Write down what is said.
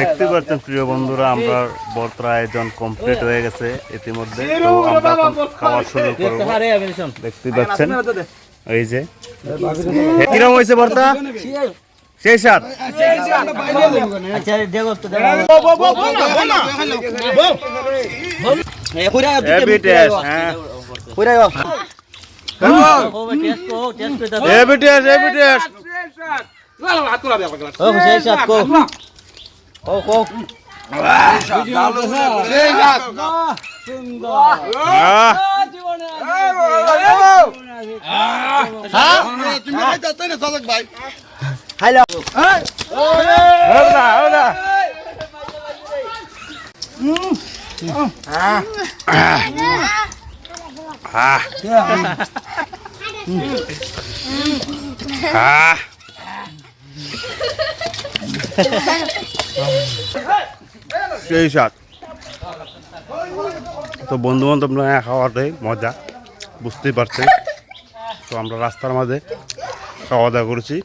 দেখতে পাচ্ছেন প্রিয় বন্ধুরা আমরা বর্তর আয়োজন কমপ্লিট হয়ে গেছে। ইতিমধ্যে তো আমরা এখন খাওয়া শুরু করব। দেখতে পাচ্ছেন? এই যে। কিরম হয়েছে বর্তা? সেই সাত আচ্ছা দেখো তো দেখো। হেভি টেস্ট হ্যাঁ। Khô khô. Hello. Hơn là hơn là. À. À. À. À. À. সেই স্বাদ। তো বন্ধু বান্ধব নয় খাওয়াটাই মজা, বুঝতেই পারছেন। তো আমরা রাস্তার মাঝে খাওয়া দাওয়া করেছি।